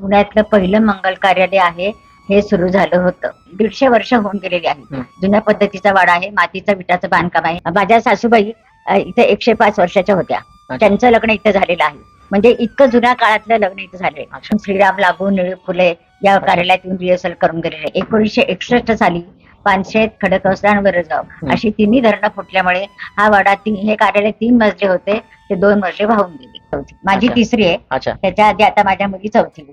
पुण्यातलं पहिलं मंगल कार्यालय आहे हे सुरू झालं होतं. दीडशे वर्ष होऊन गेलेली आहे. जुन्या पद्धतीचा वाडा आहे मातीचा विटाचं बांधकाम आहे. माझ्या सासूबाई इथे एकशे पाच वर्षाच्या होत्या. त्यांचं लग्न इथं झालेलं आहे. म्हणजे इतकं जुन्या काळातलं लग्न इथं झालंय. श्रीराम लागू निळू फुले या कार्यालयात येऊन रिहर्सल करून गेलेले. एकोणीसशे एकसष्ट साली पानशेत खडकवासला आणि वरजगाव हं. अशी तिन्ही धरणं फुटल्यामुळे हा वाडा तीन हे कार्यालय तीन मजले होते ते दोन मजले वाहून गेले. माझी. तिसरी आहे. त्याच्या आधी आता माझ्या मुली चौथी.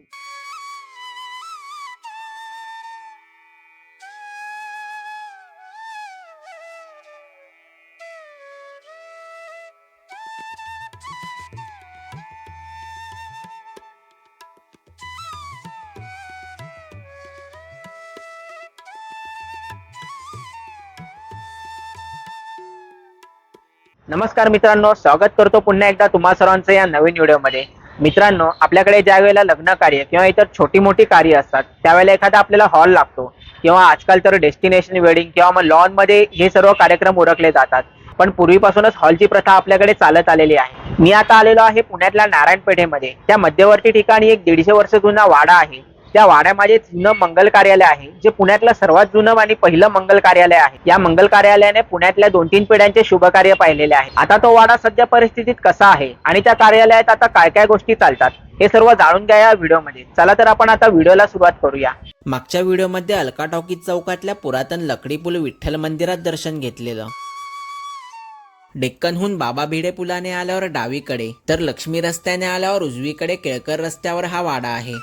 नमस्कार मित्रांनो स्वागत करतो पुन्हा एकदा तुम्हा सर्वांचं या नवीन व्हिडिओमध्ये. मित्रांनो आपल्याकडे ज्या वेळेला लग्न कार्य किंवा इतर छोटी मोठी कार्य असतात त्यावेळेला एखादा आपल्याला हॉल लागतो किंवा आजकाल तर डेस्टिनेशन वेडिंग किंवा मग लॉनमध्ये हे सर्व कार्यक्रम उरकले जातात. पण पूर्वीपासूनच हॉलची प्रथा आपल्याकडे चालत आलेली आहे. मी आता आलेलो आहे पुण्यातल्या नारायणपेठेमध्ये. त्या मध्यवर्ती ठिकाणी एक दीडशे वर्ष जुना वाडा आहे. त्या वाड्यामध्ये जुनं मंगल कार्यालय आहे जे पुण्यातलं सर्वात जुनं आणि पहिलं मंगल कार्यालय आहे. या मंगल कार्यालयाने पुण्यातल्या दोन तीन पिढ्यांचे शुभ कार्य पाहिलेले आहे. आता तो वाडा सध्या परिस्थितीत कसा आहे आणि त्या कार्यालयात आता काय काय गोष्टी चालतात हे सर्व जाणून घ्या या व्हिडिओमध्ये. चला तर आपण आता व्हिडिओला सुरुवात करूया. मागच्या व्हिडिओमध्ये अलका टॉकी चौकातल्या पुरातन लकडी पूल विठ्ठल मंदिरात दर्शन घेतलेलं. डेक्कनहून बाबा भिडे पुलाने आल्यावर डावीकडे तर लक्ष्मी रस्त्याने आल्यावर उजवीकडे केळकर रस्त्यावर हा वाडा आहे.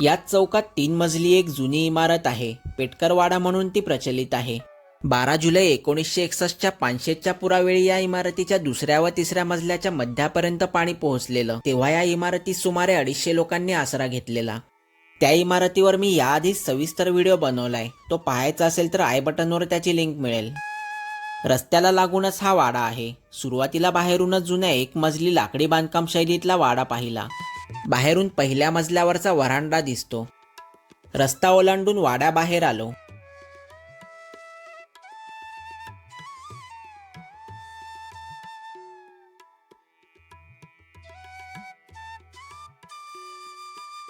याच चौकात तीन मजली एक जुनी इमारत आहे. पेटकर वाडा म्हणून ती प्रचलित आहे. बारा जुलै एकोणीसशे एकसष्टच्या पानशेच्या पुरावेळी या इमारतीच्या दुसऱ्या व तिसऱ्या मजल्याच्या मध्यापर्यंत पाणी पोहोचलेलं. तेव्हा या इमारतीत सुमारे अडीचशे लोकांनी आसरा घेतलेला. त्या इमारतीवर मी याआधीच सविस्तर व्हिडिओ बनवलाय. तो पाहायचा असेल तर आय बटनवर त्याची लिंक मिळेल. रस्त्याला लागूनच हा वाडा आहे. सुरुवातीला बाहेरूनच जुन्या एक मजली लाकडी बांधकाम शैलीतला वाडा पाहिला. बाहेरून पहिल्या मजल्यावरचा वरांडा दिसतो. रस्ता ओलांडून वाड्याबाहेर आलो.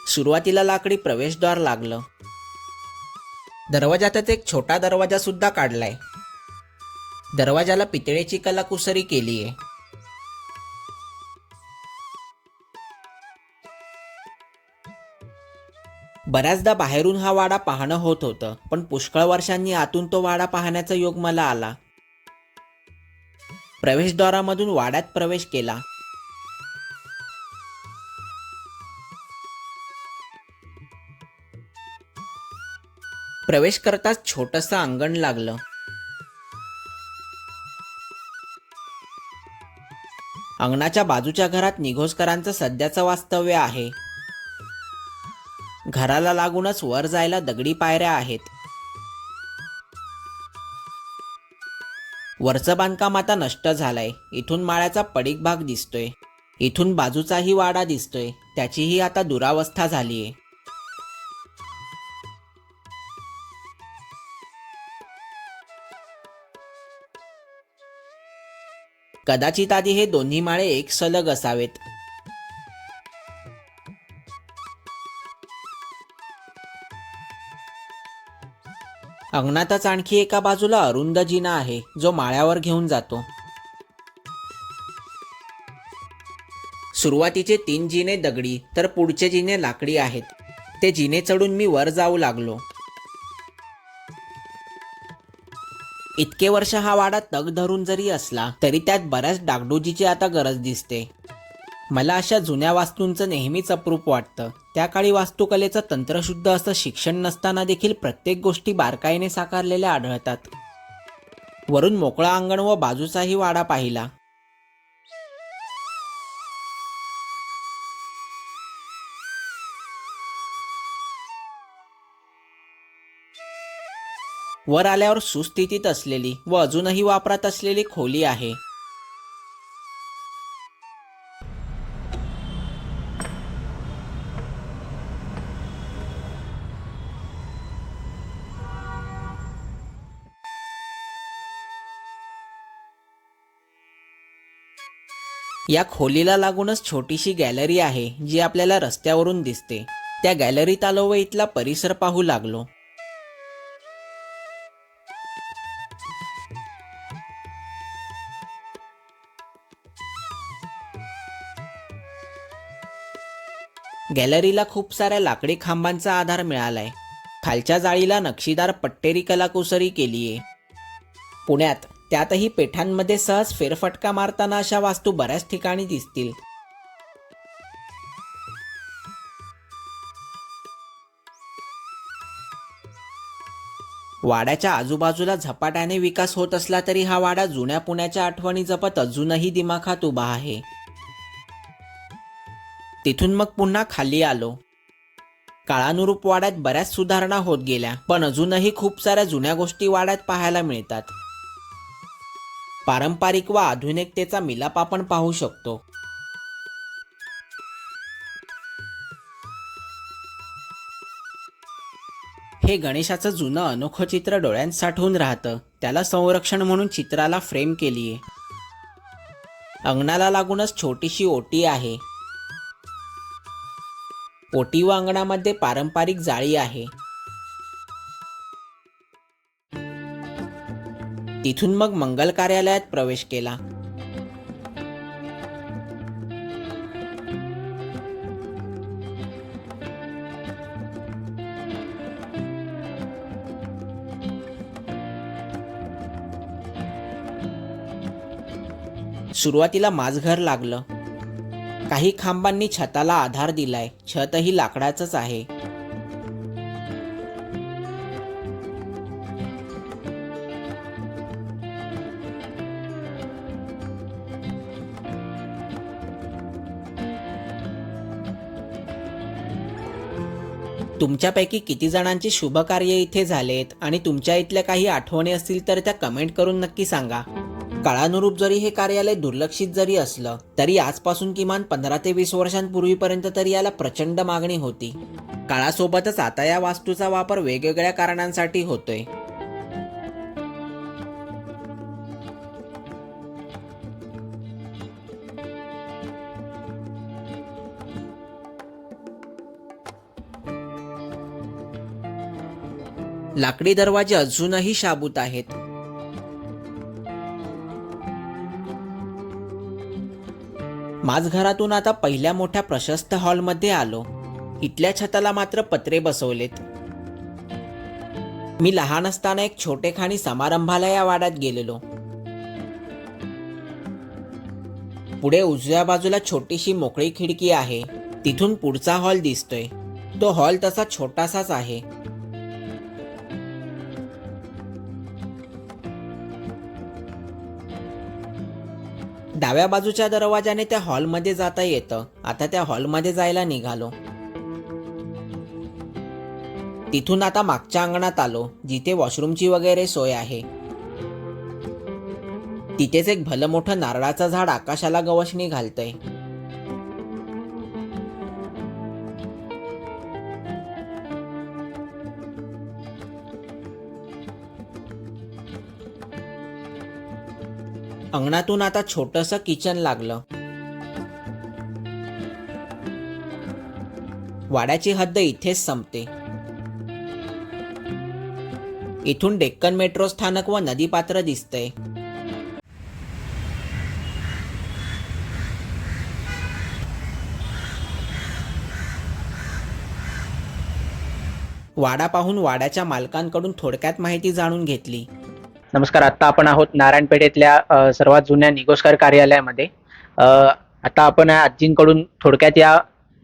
सुरुवातीला लाकडी प्रवेशद्वार लागलं. दरवाजातच एक छोटा दरवाजा सुद्धा काढलाय. दरवाजाला पितळेची कलाकुसरी केलीये. बऱ्याचदा बाहेरून हा वाडा पाहणं होत होतं पण पुष्कळ वर्षांनी आतून तो वाडा पाहण्याचा योग मला आला. प्रवेशद्वारामधून वाड्यात प्रवेश केला. प्रवेश करताच छोटंसं अंगण लागलं. अंगणाच्या बाजूच्या घरात निघोजकरांचं सध्याचं वास्तव्य आहे. घराला लागूनच वर जायला दगडी पायऱ्या आहेत. वरचं बांधकाम आता नष्ट झालंय. इथून माळ्याचा पडीक भाग दिसतोय. इथून बाजूचाही वाडा दिसतोय. त्याचीही आता दुरावस्था झालीय. कदाचित आधी हे दोन्ही माळे एक सलग असावेत. अंगणातच आणखी एका बाजूला अरुंद जिना आहे जो माळ्यावर घेऊन जातो. सुरुवातीचे तीन जिने दगडी तर पुढचे जिने लाकडी आहेत. ते जिने चढून मी वर जाऊ लागलो. इतके वर्ष हा वाडा तग धरून जरी असला तरी त्यात बऱ्याच डागडुजीची आता गरज दिसते. मला अशा जुन्या वास्तूंचं नेहमीच अप्रूप वाटतं. त्या काळी वास्तुकलेचं तंत्रशुद्ध असं शिक्षण नसताना देखील प्रत्येक गोष्टी बारकाईने साकारलेल्या आढळतात. वरून मोकळा अंगण व बाजूचाही वाडा पाहिला. वर आल्यावर सुस्थितीत असलेली व अजूनही वापरात असलेली खोली आहे. या खोलीला लागूनच छोटीशी गॅलरी आहे जी आपल्याला रस्त्यावरून दिसते. त्या गॅलरीत आलो व इथला परिसर पाहू लागलो. गॅलरीला खूप साऱ्या लाकडी खांबांचा आधार मिळालाय. खालच्या जाळीला नक्षीदार पट्टेरी कलाकुसरी केलीये. पुण्यात त्यातही पेठांमध्ये सहज फेरफटका मारताना अशा वास्तू बऱ्याच ठिकाणी दिसतील. वाड्याच्या आजूबाजूला झपाट्याने विकास होत असला तरी हा वाडा जुन्या पुण्याच्या आठवणी जपत अजूनही दिमाखात उभा आहे. तिथून मग पुन्हा खाली आलो. काळानुरूप वाड्यात बऱ्याच सुधारणा होत गेल्या पण अजूनही खूप साऱ्या जुन्या गोष्टी वाड्यात पाहायला मिळतात. पारंपरिक व आधुनिकतेचा मिलाप आपण पाहू शकतो. हे गणेशाचं जुनं अनोखं चित्र डोळ्यांत साठवून राहतं. त्याला संरक्षण म्हणून चित्राला फ्रेम केलीये. अंगणाला लागूनच छोटीशी ओटी आहे. ओटी व अंगणामध्ये पारंपरिक जाळी आहे. तिथून मग मंगल कार्यालयात प्रवेश केला. सुरुवातीला माझघर लागलं. काही खांबांनी छताला आधार दिलाय. छतही लाकडाचंच आहे. तुमच्यापैकी किती जणांची शुभकार्य इथे झालेत आणि तुमच्या इथल्या काही आठवणी असतील तर त्या कमेंट करून नक्की सांगा. काळानुरूप जरी हे कार्यालय दुर्लक्षित जरी असलं तरी आजपासून किमान पंधरा ते वीस वर्षांपूर्वीपर्यंत तरी याला प्रचंड मागणी होती. काळासोबतच आता या वास्तूचा वापर वेगवेगळ्या कारणांसाठी होतोय. लाकडी दरवाजे अजूनही शाबूत आहेत. माझघरातून आता पहिल्या मोठ्या प्रशस्त हॉलमध्ये आलो. इथल्या छताला मात्र पत्रे बसवलेत. मी लहान असताना एक छोटेखानी समारंभाला या वाड्यात गेलेलो. पुढे उजव्या बाजूला छोटीशी मोकळी खिडकी आहे. तिथून पुढचा हॉल दिसतोय. तो हॉल तसा छोटासाच आहे. डाव्या बाजूच्या दरवाजाने त्या हॉलमध्ये जाता येतं. आता त्या हॉलमध्ये जायला निघालो. तिथून आता मागच्या अंगणात आलो जिथे वॉशरूमची वगैरे सोय आहे. तिथेच एक भलं मोठं नारळाचं झाड आकाशाला गवसणी घालतंय. अंगणातून आता छोटस किचन लागलं. वाड्याची हद्द इथेच संपते. इथून डेक्कन मेट्रो स्थानक व नदीपात्र दिसतंय. वाडा पाहून वाड्याच्या मालकांकडून थोडक्यात माहिती जाणून घेतली. नमस्कार आता आपण आहोत नारायणपेठेतल्या अ, सर्वात जुन्या निगोस्कर कार्यालयामध्ये. आता आपण आजींकडून थोडक्यात या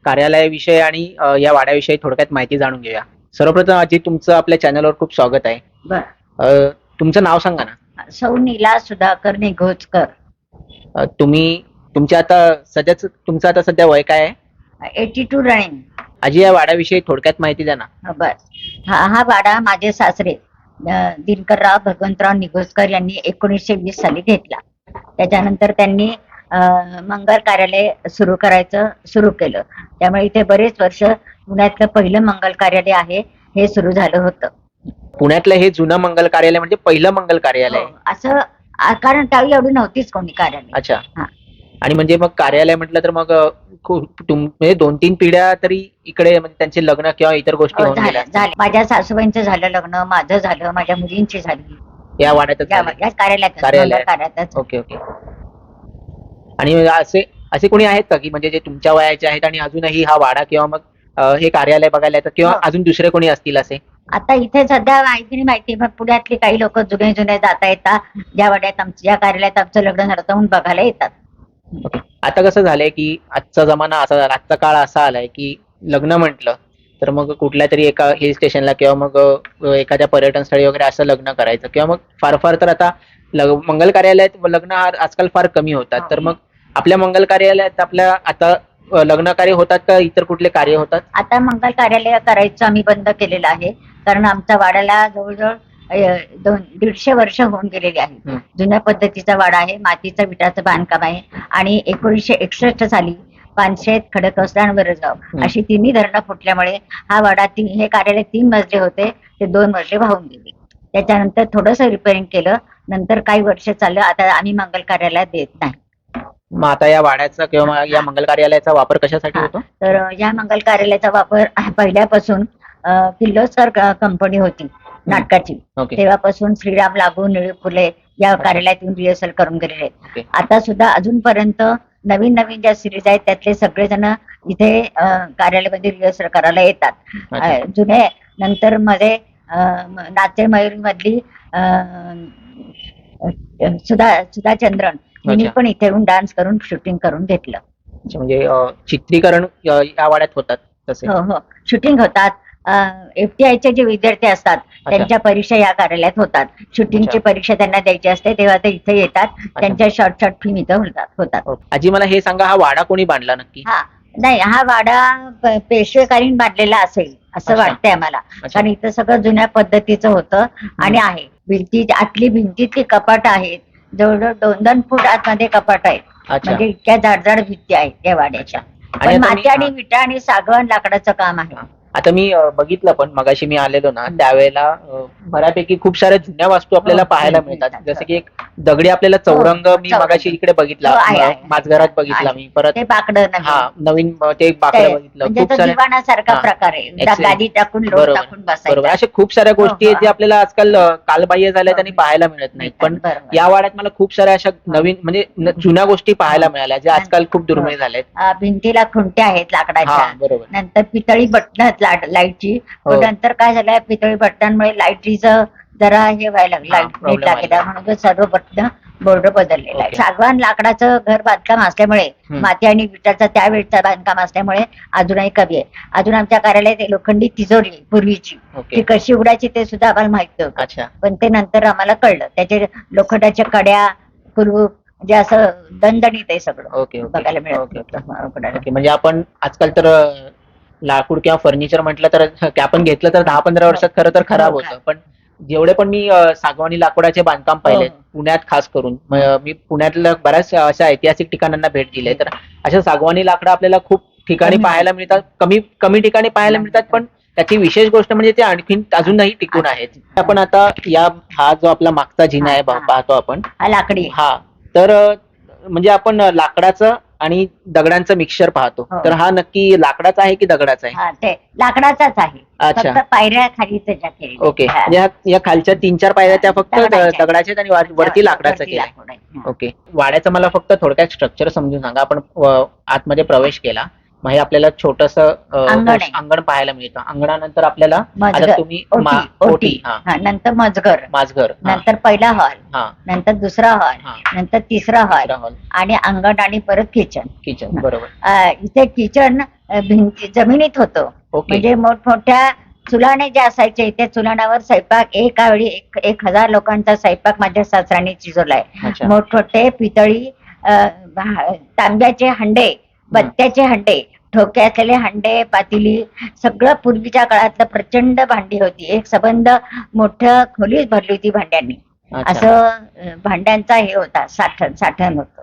कार्यालयाविषयी आणि या वाड्याविषयी थोडक्यात माहिती जाणून घेऊया. सर्वप्रथम आजी तुमचं आपल्या चॅनलवर खूप स्वागत आहे. तुमचं नाव सांगा ना. सौ नीला सुधाकर निघोजकर तुम्ही तुमच्या आता सध्याच तुमचं आता सध्या वय काय आहे? Eighty two running. आजी या वाड्याविषयी थोडक्यात माहिती द्या ना. बस. हा हा वाडा माझे सासरे. दिनकरराव भगवंतराव निघोजकर यांनी एकोणीसशे वीस साली घेतला. त्याच्यानंतर त्यांनी मंगल कार्यालय सुरू करायचं सुरू केलं. त्यामुळे इथे बरेच वर्ष पुण्यातलं पहिलं मंगल कार्यालय आहे हे सुरू झालं होतं. पुण्यातलं हे जुनं मंगल कार्यालय म्हणजे पहिलं मंगल कार्यालय. हो, असं आ- कारण त्यावेळी एवढी नव्हतीच कोणी कार्यालय. अच्छा. हा. आणि म्हणजे मग कार्यालय म्हटलं तर मग म्हणजे दोन तीन पिढ्या तरी इकडे म्हणजे त्यांचे लग्न किंवा इतर गोष्टी होऊन गेल्या. झालं. झालं माझ्या सासूबाईंचं झालं लग्न माझं झालं माझ्या मुलींची झाली. या वाड्यातच या झाले. या कार्यालयात कार्यालयात. कार्यालयातच. Okay okay. आणि असे असे कोणी आहेत का की म्हणजे जे तुमच्या वयाचे आहेत आणि अजूनही हा वाडा किंवा मग अ, हे कार्यालय बघायला येतात किंवा हो. अजून दुसरे कोणी असतील असे? आता इथे सध्या माहिती नाही माहिती पण पुण्यातली काही लोक जुने जुने जाता येतात. ज्या वाड्यात आमच्या ज्या कार्यालयात आमचं लग्न झालं म्हणून बघायला येतात. आता कसं झालंय की आजचा जमाना असा झाला आजचा काळ असा आलाय की लग्न म्हटलं तर मग कुठल्या तरी एका हिल स्टेशनला किंवा मग एखाद्या पर्यटन स्थळी वगैरे असं लग्न करायचं. किंवा मग फार फार तर आता लग- मंगल कार्यालयात लग्न आजकाल फार कमी होतात. तर मग आपल्या मंगल कार्यालयात आपल्या आता लग्न कार्य होतात का? इतर कुठले कार्य होतात? आता मंगल कार्यालय करायचं आम्ही बंद केलेलं आहे. कारण आमच्या वाड्याला जवळजवळ दोन दीडशे वर्ष होऊन गेलेली आहे हं. जुन्या पद्धतीचा वाडा आहे मातीचा विटाचं बांधकाम आहे आणि एकोणीसशे एकसष्ट साली पानशेत खडकवासला आणि वरजगाव हं. अशी तिन्ही धरणं फुटल्यामुळे हा वाडा तीन हे कार्यालय तीन मजले होते ते दोन मजले वाहून गेले त्याच्यानंतर थोडंसं रिपेअरिंग केलं नंतर काही वर्ष चाललं आता आम्ही मंगल कार्यालयात देत नाही मग आता या वाड्याचा किंवा या मंगल कार्यालयाचा वापर कशासाठी. होतो तर या मंगल कार्यालयाचा वापर पहिल्यापासून अ, किर्लोस्कर क- कंपनी होती नाटकाची. ओके. तेव्हापासून श्रीराम लागू निळू फुले या कार्यालयात येऊन रिहर्सल करून गेलेले आहेत. ओके. आता सुद्धा अजूनपर्यंत नवीन नवीन ज्या सिरीज आहेत त्यातले सगळेजण इथे अ, कार्यालयामध्ये रिहर्सल करायला येतात. अच्छा. अ, जुने नंतर मध्ये अ, म- मयुरी मधली अ, अ, सुधा सुधा चंद्रन यांनी अच्छा. पण इथे येऊन डान्स करून शूटिंग करून घेतलं. अच्छा, म्हणजे अ, चित्रीकरण अ, या वाड्यात होतात तसे. हो हो. शूटिंग होतात. एफटीआयचे जे विद्यार्थी असतात त्यांच्या परीक्षा या कार्यालयात होतात. शूटिंगची. परीक्षा त्यांना द्यायची असते तेव्हा ते इथे येतात. त्यांच्या शॉर्ट शॉर्ट फिल्म इथं होतात होतात. आजी मला हे सांगा हा वाडा कोणी बांधला नक्की? हा. नाही हा वाडा पेशवेकालीन बांधलेला असेल असं. वाटतंय आम्हाला. कारण इथं सगळं जुन्या पद्धतीचं होतं आणि आहे. भिंती आतली भिंतीतली कपाट आहेत. जवळजवळ दोन दोन फूट आतमध्ये कपाट आहेत. म्हणजे इतक्या जाडजाड भिंती आहेत या वाड्याच्या. आणि माती आणि. विटा आणि सागवान लाकडाचं काम आहे. आता मी बघितलं पण मगाशी मी आलेलो ना त्यावेळेला बऱ्यापैकी खूप साऱ्या जुन्या वस्तू आपल्याला हो, पाहायला मिळतात. जसं की एक दगडी आपल्याला चौरंग मी. मगाशी इकडे बघितला हो. माझघरात बघितला. मी परत. हा नवीन ते बाकडं बघितलं म्हणजे खूप हा. प्रकार टाकून बरोबर. अशा खूप साऱ्या गोष्टी आहेत हो, हा. आपल्याला आजकाल कालबाह्य झाल्यात हो. आणि पाहायला मिळत नाहीत पण. या वाड्यात मला खूप साऱ्या अशा नवीन म्हणजे जुन्या गोष्टी पाहायला मिळाल्या ज्या आजकाल खूप दुर्मिळ झाल्यात भिंतीला खुंट्या आहेत हा लाकडाच्या बरोबर नंतर पितळी बटन आहेत लाईटची हो. पण नंतर काय झालं पितळी बटनांमुळे लाईटीचं जरा हे व्हायला लागलं हा, लाइट problem नीट लागेल. म्हणून सर्व बटन बोर्ड बदललेलं आहे Okay. सागवान लाकडाचं घर बांधकाम असल्यामुळे हम्म. माती आणि विटाचं त्यावेळचं बांधकाम असल्यामुळे अजूनही कमी आहे अजून आमच्या कार्यालयात एक लोखंडी तिजोरी आहे, पूर्वीची ती ओके कशी उघडायची ते सुद्धा आम्हाला माहीत नव्हतं अच्छा पण ते नंतर आम्हाला कळलं त्याचे लोखंडाच्या कड्या कुलू म्हणजे असं दणदणीत आहे सगळं ओके ओके बघायला मिळत ओके ओके नव्हतं. हा, उघडायला. ओके म्हणजे आपण आजकाल तर अ, लाकूड किंवा फर्निचर म्हटलं तर आपण घेतलं तर दहा पंधरा वर्षात खरं तर खराब हो, होतं. पण जेवढे पण मी सागवानी लाकूडाचे बांधकाम पाहिले हो. पुण्यात खास करून म- पुण्यातल्या बऱ्याच अशा ऐतिहासिक ठिकाणांना भेट दिली. तर अशा सागवानी लाकडं आपल्याला खूप ठिकाणी पाहायला मिळतात. कमी कमी ठिकाणी पाहायला मिळतात. पण त्याची विशेष गोष्ट म्हणजे ते आणखीन अजूनही टिकून आहेत. आपण आता या हा जो आपला मागचा जिना आहे. पाहतो आपण. हा लाकडी. हा. तर म्हणजे आपण लाकडाचं आणि दगडांचं मिक्सचर पाहतो हो. तर हा नक्की लाकडाचा आहे की दगडाचा आहे हा ते लाकडाचाच आहे अच्छा फक्त पायऱ्या खाली त्याच्या केलेल्या. ओके हा. म्हणजे या खालच्या तीन चार पायऱ्या त्या फक्त द- दगडाच्या आहेत. दगडाच्या आहेत आणि वर- वरती लाकडाचं वरती केलंय लाकूड आहे. हा. ओके वाड्याचं मला फक्त थोडक्यात स्ट्रक्चर समजून सांगा आपण अ, आतमध्ये प्रवेश केला मग हे आपल्याला छोटस अंगण आहे. अंगण पाहायला मिळतं. अंगणानंतर आपल्याला आता मजगर. तुम्ही ओटी मा- ओटी. ओटी हा. हा नंतर मजगर. माझघर हा. नंतर पहिला हॉल. हा. नंतर दुसरा हॉल. हा. नंतर तिसरा हॉल. आणि अंगण आणि परत किचन. किचन बरोबर. इथे किचन अं, भिंती जमिनीत होतं. ओके. म्हणजे मोठमोठ्या चुलाने जे असायचे त्या चुलानावर स्वयंपाक एका वेळी एक एक हजार लोकांचा स्वयंपाक माझ्या सासऱ्याने चिजवलाय. अच्छा. मोठमोठे पितळी अं, भा- तांब्याचे हंडे बत्त्याचे हंडे ठोके असलेले हंडे पातेली सगळं पूर्वीच्या काळातलं प्रचंड भांडी होती. एक संबंध मोठं खोलीच भरली होती भांड्यांनी. असं भांड्यांचा हे होता साठण साठण होतं.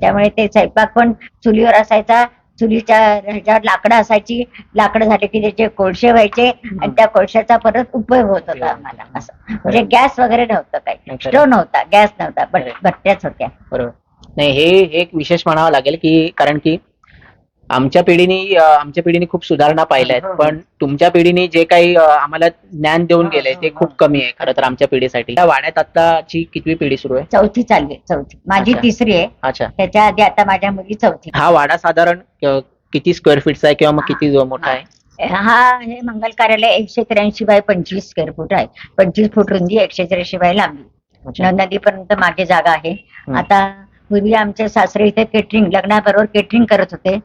त्यामुळे ते स्वयंपाक पण चुलीवर असायचा. चुलीच्या ह्याच्यावर लाकडं असायची. लाकडं झाले की त्याचे कोळशे व्हायचे आणि त्या कोळशाचा परत उपयोग होत होता आम्हाला. असं. म्हणजे गॅस वगैरे नव्हतं काही. नाही, खरं. स्टोव नव्हता गॅस नव्हता बट. भट्ट्याच होत्या. बरोबर. नाही हे एक विशेष म्हणावं लागेल की कारण की आमच्या पिढीने आमच्या पिढीने खूप सुधारणा पाहिल्या आहेत. पण तुमच्या पिढीने जे काही आम्हाला ज्ञान देऊन गेलंय हो, ते. खूप कमी आहे खरं तर आमच्या पिढीसाठी त्या वाड्यात आताची कितवी पिढी सुरू आहे चौथी चालली चौथी माझी अच्छा. तिसरी आहे अच्छा त्याच्या आधी आता माझ्या मुली चौथी हा वाडा साधारण अं, किती स्क्वेअर फीटचा आहे किंवा मग किती जो मोठा आहे हा हे मंगल कार्यालय एकशे त्र्याऐंशी बाय पंचवीस स्क्वेअर फूट आहे पंचवीस फूट रुंदी एकशे त्र्याऐंशी बाय लांबी अच्छा. न- नदीपर्यंत मागे जागा आहे. आता पूर्वी आमचे सासरे इथे केटरिंग लग्नाबरोबर केटरिंग करत होते.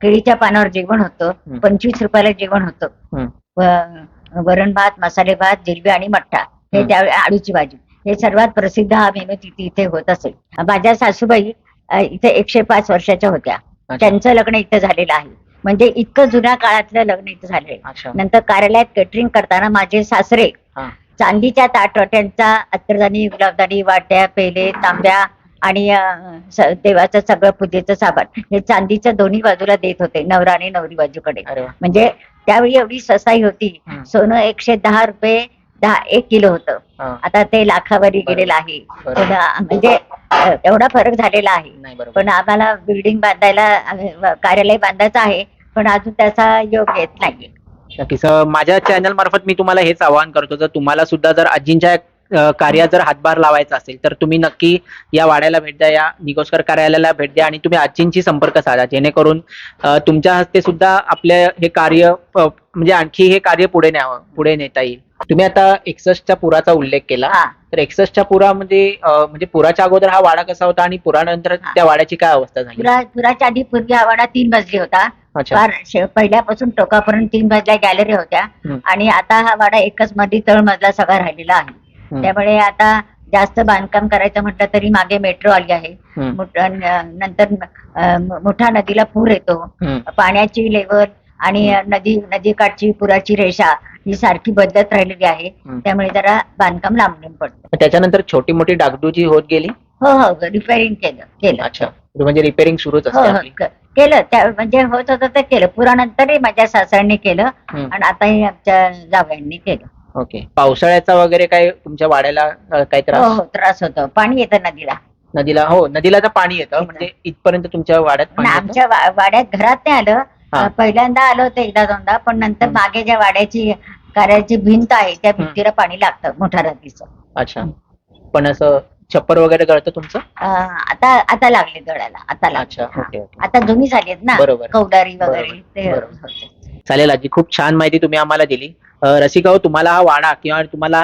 केळीच्या पानावर जेवण होतं. पंचवीस रुपयाला जेवण होतं. व- वरण भात मसाले भात जिलबी आणि मठ्ठा हे. त्यावेळी आळूची भाजी हे सर्वात प्रसिद्ध हा मेनू तिथे इथे होत असेल माझ्या सासूबाई अ, इथे एकशे पाच वर्षाच्या होत्या अच्छा. त्यांचं लग्न इथं झालेलं आहे म्हणजे इतकं जुन्या काळातलं लग्न इथं झालेलं आहे अच्छा नंतर कार्यालयात केटरिंग करताना माझे सासरे हा. चांदीच्या ताटवाट्यांचा अत्तरदानी गुलाबदानी वाट्या पेले तांब्या आणि देवाचं सगळं पूजेचं सामान हे चांदीच्या दोन्ही बाजूला देत होते नवरा आणि नवरी बाजूकडे. म्हणजे त्यावेळी एवढी ससाई होती. सोनं एकशे दहा रुपये दहा एक किलो होतं. आता ते लाखावरी. गेलेलं आहे. म्हणजे एवढा फरक झालेला आहे. नाही पण आम्हाला बिल्डिंग बांधायला कार्यालय बांधायचं आहे पण अजून त्याचा योग येत अं, माझ्या चॅनल मार्फत मी तुम्हाला हेच आवाहन करतो. जर तुम्हाला सुद्धा जर आजींच्या कार्यात जर हातभार लावायचा असेल तर तुम्ही नक्की या वाड्याला भेट द्या या निगोस्कर कार्यालयाला भेट द्या आणि तुम्ही आजींची संपर्क साधा जेणेकरून तुमच्या हस्ते सुद्धा आपले हे कार्य म्हणजे आणखी हे कार्य पुढे न्यावं पुढे नेता येईल. तुम्ही आता एकसष्टच्या पुराचा उल्लेख केला. तर एकसष्टच्या पुरामध्ये म्हणजे पुराच्या अगोदर हा वाडा कसा होता आणि पुरानंतर. त्या वाड्याची काय अवस्था झाली? पुरा पुराच्या आधी पूर्वी हा वाडा तीन मजली होता. पहिल्यापासून टोकापर्यंत तीन मजल्या गॅलरी होत्या. आणि आता हा वाडा एकच मधली तळ मजला सगळा राहिलेला आहे. त्यामुळे आता जास्त बांधकाम करायचं म्हटलं तरी मागे मेट्रो आली आहे. नंतर मोठा नदीला पूर येतो. पाण्याची लेवल आणि नदी नदीकाठची पुराची रेषा ही सारखी बदलत राहिलेली आहे. त्यामुळे जरा बांधकाम लांबून पडतं. त्याच्यानंतर छोटी मोठी डागडुजी होत गेली? हो हो रिपेअरिंग केलं केलं. अच्छा. म्हणजे रिपेअरिंग सुरूच हो हो केलं. त्या म्हणजे होत होतं ते केलं. पुरानंतरही माझ्या सासऱ्यांनी केलं. आणि आताही आमच्या जावयांनी केलं. ओके पावसाळ्याचा वगैरे काय तुमच्या वाड्याला अं, काय हो त्रास हो त्रास होतो पाणी येतं नदीला नदीला हो नदीला तर पाणी येतं. म्हणजे इथपर्यंत तुमच्या वाड्यात पाणी येतं? आमच्या वा- वाड्यात घरात नाही आलं हा. अं, पहिल्यांदा आलं होतं एकदा दोनदा पण नंतर हम्म. मागे ज्या वाड्याची कार्याची भिंत आहे त्या भिंतीला पाणी लागतं मोठ्या नदीचं अच्छा पण असं छप्पर वगैरे गळतं तुमचं अं, आता आता लागले गळायला आता लागले अच्छा ओके ओके आता जुनी झाली आहेत ना बरोबर. कौडारी वगैरे बरोबर. ते बरोबर. होते. चालेल आजी खूप छान माहिती तुम्ही आम्हाला दिली. अं, रसिका हो तुम्हाला हा वाडा किंवा तुम्हाला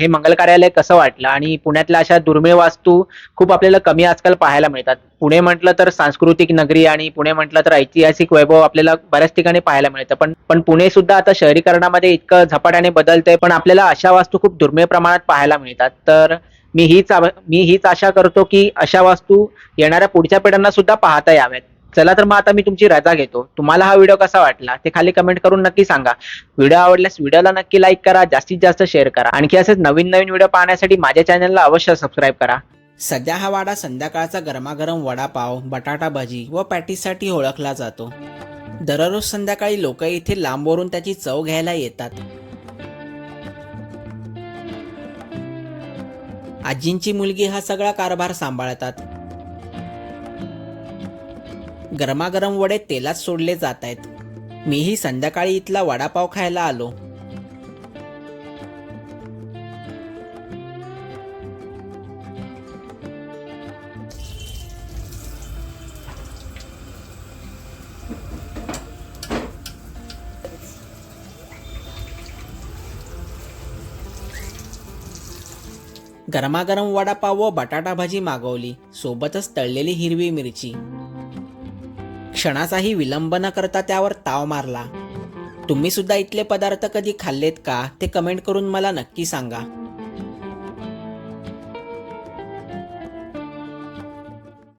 हे मंगल कार्यालय कसं वाटलं? आणि पुण्यातल्या अशा दुर्मिळ वास्तू खूप आपल्याला कमी आजकाल पाहायला मिळतात. पुणे म्हटलं तर सांस्कृतिक नगरी आणि पुणे म्हटलं तर ऐतिहासिक वैभव आपल्याला बऱ्याच ठिकाणी पाहायला मिळतं. पण पण पुणे सुद्धा आता शहरीकरणामध्ये इतकं झपाट्याने बदलतंय पण आपल्याला अशा वास्तू खूप दुर्मिळ प्रमाणात पाहायला मिळतात. तर मी हीच मी हीच आशा करतो की अशा वास्तू येणाऱ्या पुढच्या पिढ्यांना सुद्धा पाहता याव्यात. चला तर मग आता मी तुमची रजा घेतो. तुम्हाला हा व्हिडिओ कसा वाटला ते खाली कमेंट करून नक्की सांगा. व्हिडिओ आवडल्यास व्हिडिओला नक्की लाईक करा जास्तीत जास्त शेअर करा. आणखी असेच नवीन नवीन व्हिडिओ पाहण्यासाठी माझ्या चॅनलला अवश्य सबस्क्राईब करा. सध्या हा वाडा संध्याकाळचा गरमागरम वडापाव बटाटा भाजी व पॅटीसाठी ओळखला जातो. दररोज संध्याकाळी लोक इथे लांबवरून त्याची चव घ्यायला येतात. आजींची मुलगी हा सगळा कारभार सांभाळतात. गरमागरम वडे तेलात सोडले जात आहेत. मीही संध्याकाळी इथला वडापाव खायला आलो. गरमागरम वडापाव व बटाटा भाजी मागवली. सोबतच तळलेली हिरवी मिरची. क्षणाचाही विलंब न करता त्यावर ताव मारला. तुम्ही सुद्धा इथले पदार्थ कधी खाल्लेत का ते कमेंट करून मला नक्की सांगा.